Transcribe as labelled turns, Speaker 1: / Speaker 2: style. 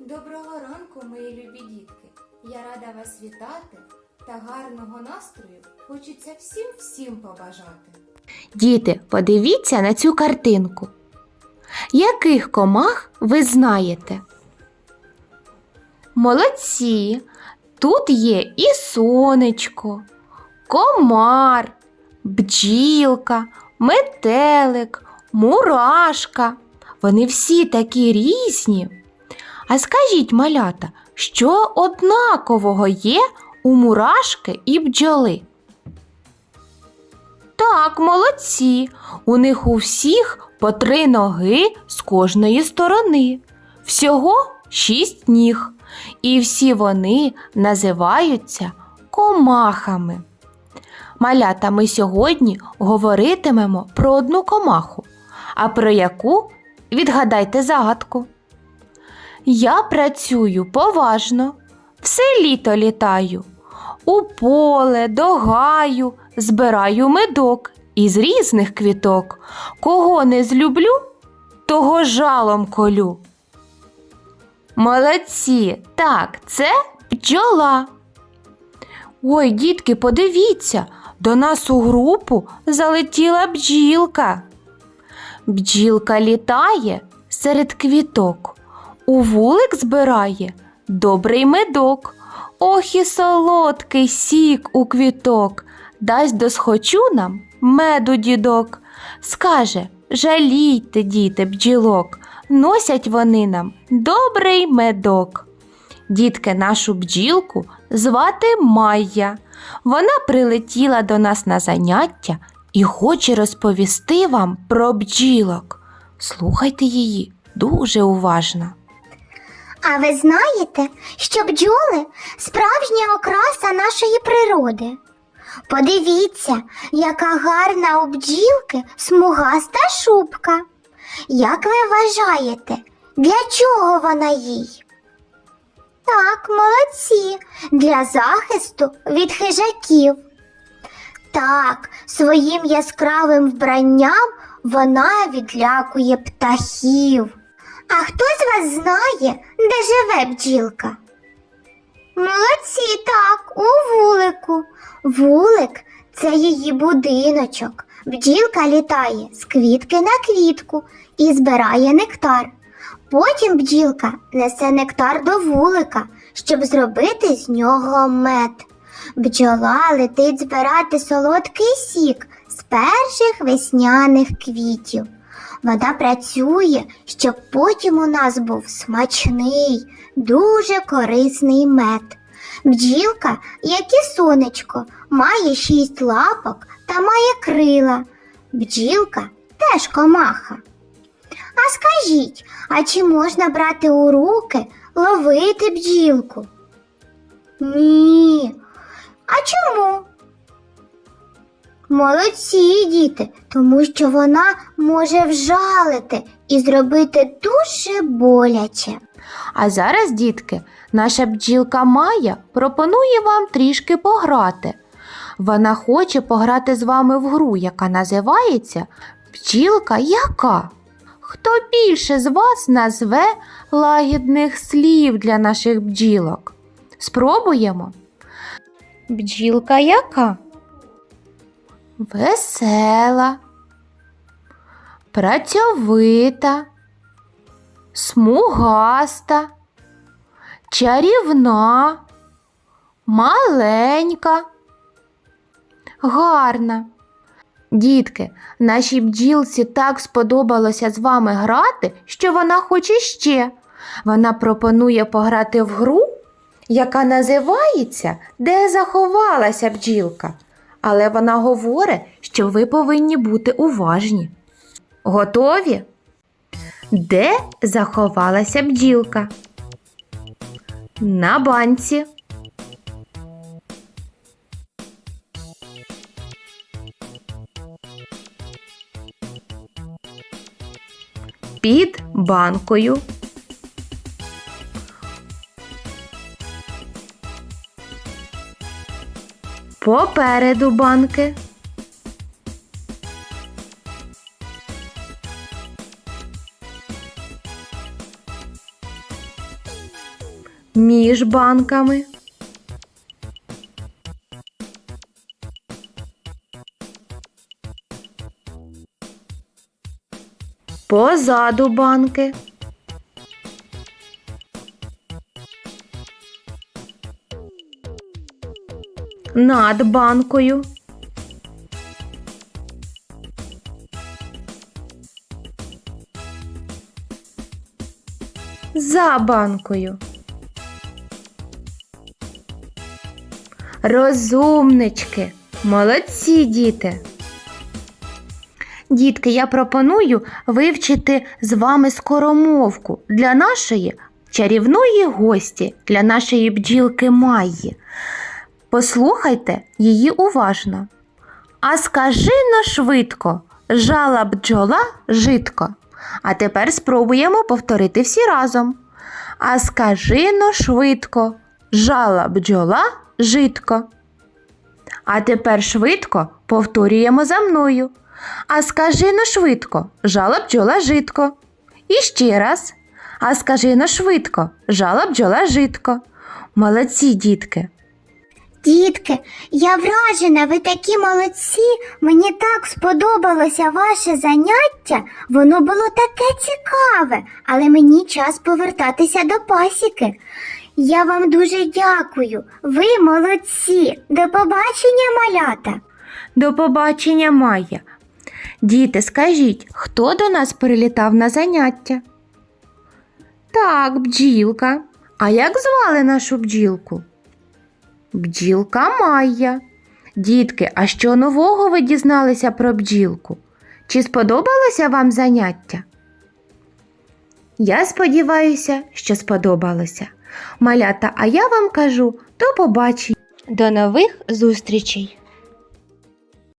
Speaker 1: Доброго ранку, мої любі дітки! Я рада вас вітати та гарного настрою хочеться всім всім побажати.
Speaker 2: Діти, подивіться на цю картинку. Яких комах ви знаєте? Молодці! Тут є і сонечко, комар, бджілка, метелик, мурашка. Вони всі такі різні. А скажіть, малята, що однакового є у мурашки і бджоли? Так, молодці. У них у всіх по три ноги з кожної сторони. Всього шість ніг. І всі вони називаються комахами. Малята, ми сьогодні говоритимемо про одну комаху. А про яку відгадайте загадку. Я працюю поважно, все літо літаю. У поле, до гаю збираю медок із різних квіток. Кого не злюблю, того жалом колю. Молодці, так, це бджола. Ой, дітки, подивіться, до нас у групу залетіла бджілка. Бджілка літає серед квіток, у вулик збирає добрий медок. Ох і солодкий сік у квіток, дасть досхочу нам меду дідок. Скаже, жалійте, діти, бджілок, носять вони нам добрий медок. Дітки, нашу бджілку звати Майя. Вона прилетіла до нас на заняття і хоче розповісти вам про бджілок. Слухайте її дуже уважно.
Speaker 3: А ви знаєте, що бджоли справжня окраса нашої природи? Подивіться, яка гарна у бджілки смугаста шубка. Як ви вважаєте, для чого вона їй? Так, молодці, для захисту від хижаків. Так, своїм яскравим вбранням вона відлякує птахів. А хто з вас знає, де живе бджілка? Молодці, так, у вулику. Вулик це її будиночок. Бджілка літає з квітки на квітку і збирає нектар. Потім бджілка несе нектар до вулика, щоб зробити з нього мед. Бджола летить збирати солодкий сік з перших весняних квітів. Вона працює, щоб потім у нас був смачний, дуже корисний мед. Бджілка, як і сонечко, має шість лапок та має крила. Бджілка теж комаха. А скажіть, а чи можна брати у руки, ловити бджілку? Ні. Молодці, діти, тому що вона може вжалити і зробити дуже боляче.
Speaker 2: А зараз, дітки, наша бджілка Майя пропонує вам трішки пограти. Вона хоче пограти з вами в гру, яка називається Бджілка яка? Хто більше з вас назве лагідних слів для наших бджілок? Спробуємо. Бджілка яка? Весела, працьовита, смугаста, чарівна, маленька, гарна. Дітки, нашій бджілці так сподобалося з вами грати, що вона хоче ще. Вона пропонує пограти в гру, яка називається Де заховалася бджілка. Але вона говорить, що ви повинні бути уважні. Готові? Де заховалася бджілка? На банці. Під банкою. Попереду банки. між банками. Позаду банки. Над банкою. За банкою. Розумнички, молодці діти. Дітки, я пропоную вивчити з вами скоромовку для нашої чарівної гості, для нашої бджілки Майї. Послухайте її уважно. А скажи но швидко, жала бджола житко. А тепер спробуємо повторити всі разом. А скажи но швидко, жала бджола житко. А тепер швидко повторюємо за мною. А скажи но швидко, жала бджола житко. І ще раз. А скажи но швидко, жала бджола житко. Молодці, дітки.
Speaker 3: Дітки, я вражена, ви такі молодці. Мені так сподобалося ваше заняття. Воно було таке цікаве, але мені час повертатися до пасіки. Я вам дуже дякую. Ви молодці. До побачення, малята.
Speaker 2: До побачення, Майя. Діти, скажіть, хто до нас прилітав на заняття? Так, бджілка. А як звали нашу бджілку? Бджілка Майя. Дітки, а що нового ви дізналися про бджілку? Чи сподобалося вам заняття? Я сподіваюся, що сподобалося. Малята, а я вам кажу до побачення. До нових зустрічей!